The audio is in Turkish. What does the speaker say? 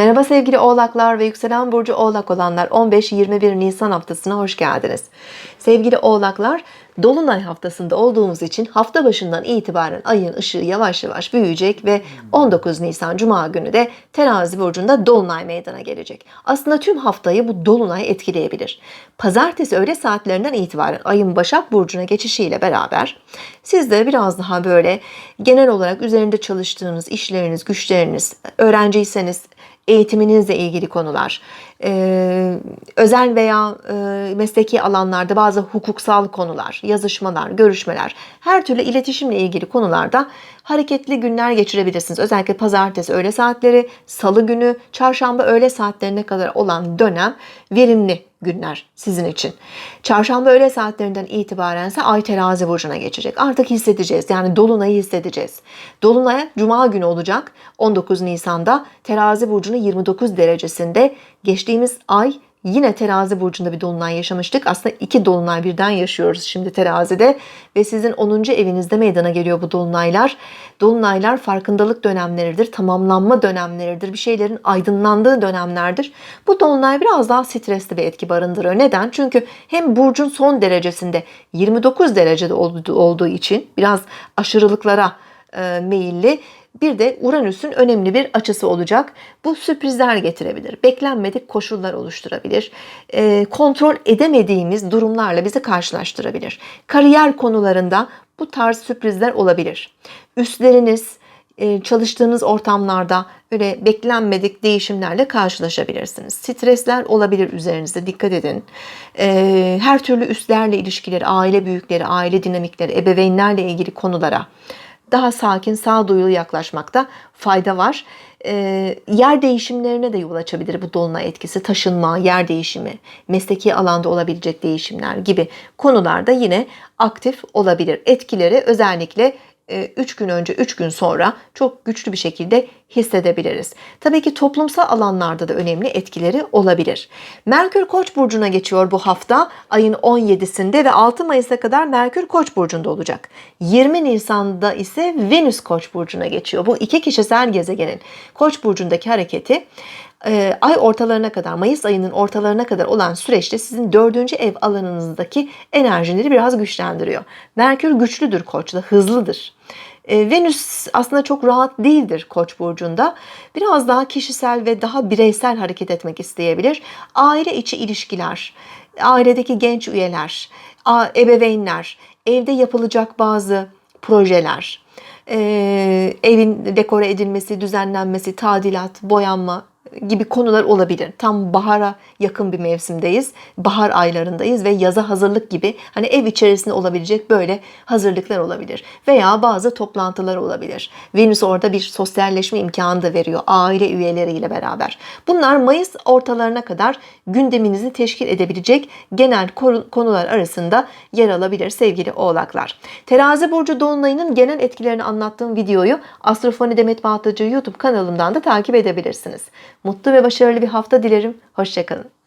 Merhaba sevgili oğlaklar ve yükselen burcu oğlak olanlar 15-21 Nisan haftasına hoş geldiniz. Sevgili oğlaklar Dolunay haftasında olduğumuz için hafta başından itibaren ayın ışığı yavaş yavaş büyüyecek ve 19 Nisan Cuma günü de terazi burcunda Dolunay meydana gelecek. Aslında tüm haftayı bu Dolunay etkileyebilir. Pazartesi öğle saatlerinden itibaren ayın Başak Burcu'na geçişiyle beraber siz de biraz daha böyle genel olarak üzerinde çalıştığınız işleriniz, güçleriniz, öğrenciyseniz eğitiminizle ilgili konular, e, özel veya e, mesleki alanlarda bazı hukuksal konular, yazışmalar, görüşmeler, her türlü iletişimle ilgili konularda hareketli günler geçirebilirsiniz. Özellikle pazartesi öğle saatleri, salı günü, çarşamba öğle saatlerine kadar olan dönem verimli günler sizin için. Çarşamba öğle saatlerinden itibaren ise Ay terazi burcuna geçecek. Artık hissedeceğiz. Yani dolunayı hissedeceğiz. Dolunay cuma günü olacak. 19 Nisan'da terazi burcunun 29 derecesinde geçtiğimiz ay Yine terazi burcunda bir dolunay yaşamıştık. Aslında iki dolunay birden yaşıyoruz şimdi terazide. Ve sizin 10. evinizde meydana geliyor bu dolunaylar. Dolunaylar farkındalık dönemleridir, tamamlanma dönemleridir, bir şeylerin aydınlandığı dönemlerdir. Bu dolunay biraz daha stresli bir etki barındırıyor. Neden? Çünkü hem burcun son derecesinde 29 derecede olduğu için biraz aşırılıklara e, meyilli bir de Uranüs'ün önemli bir açısı olacak. Bu sürprizler getirebilir. Beklenmedik koşullar oluşturabilir. E, kontrol edemediğimiz durumlarla bizi karşılaştırabilir. Kariyer konularında bu tarz sürprizler olabilir. Üstleriniz, e, çalıştığınız ortamlarda öyle beklenmedik değişimlerle karşılaşabilirsiniz. Stresler olabilir üzerinizde dikkat edin. E, her türlü üstlerle ilişkileri, aile büyükleri, aile dinamikleri, ebeveynlerle ilgili konulara daha sakin, sağduyulu yaklaşmakta fayda var. E, yer değişimlerine de yol açabilir bu dolunay etkisi. Taşınma, yer değişimi, mesleki alanda olabilecek değişimler gibi konularda yine aktif olabilir. Etkileri özellikle 3 gün önce 3 gün sonra çok güçlü bir şekilde hissedebiliriz. Tabii ki toplumsal alanlarda da önemli etkileri olabilir. Merkür Koç burcuna geçiyor bu hafta ayın 17'sinde ve 6 Mayıs'a kadar Merkür Koç burcunda olacak. 20 Nisan'da ise Venüs Koç burcuna geçiyor. Bu iki kişisel gezegenin Koç burcundaki hareketi e, ay ortalarına kadar, Mayıs ayının ortalarına kadar olan süreçte sizin dördüncü ev alanınızdaki enerjileri biraz güçlendiriyor. Merkür güçlüdür koçta, hızlıdır. E, Venüs aslında çok rahat değildir Koç burcunda. Biraz daha kişisel ve daha bireysel hareket etmek isteyebilir. Aile içi ilişkiler, ailedeki genç üyeler, ebeveynler, evde yapılacak bazı projeler, e, evin dekore edilmesi, düzenlenmesi, tadilat, boyanma gibi konular olabilir. Tam bahara yakın bir mevsimdeyiz. Bahar aylarındayız ve yaza hazırlık gibi hani ev içerisinde olabilecek böyle hazırlıklar olabilir. Veya bazı toplantılar olabilir. Venüs orada bir sosyalleşme imkanı da veriyor aile üyeleriyle beraber. Bunlar Mayıs ortalarına kadar gündeminizi teşkil edebilecek genel konular arasında yer alabilir sevgili oğlaklar. Terazi burcu dolunayının genel etkilerini anlattığım videoyu Astrofoni Demet Bahtacı YouTube kanalımdan da takip edebilirsiniz. Mutlu ve başarılı bir hafta dilerim. Hoşçakalın.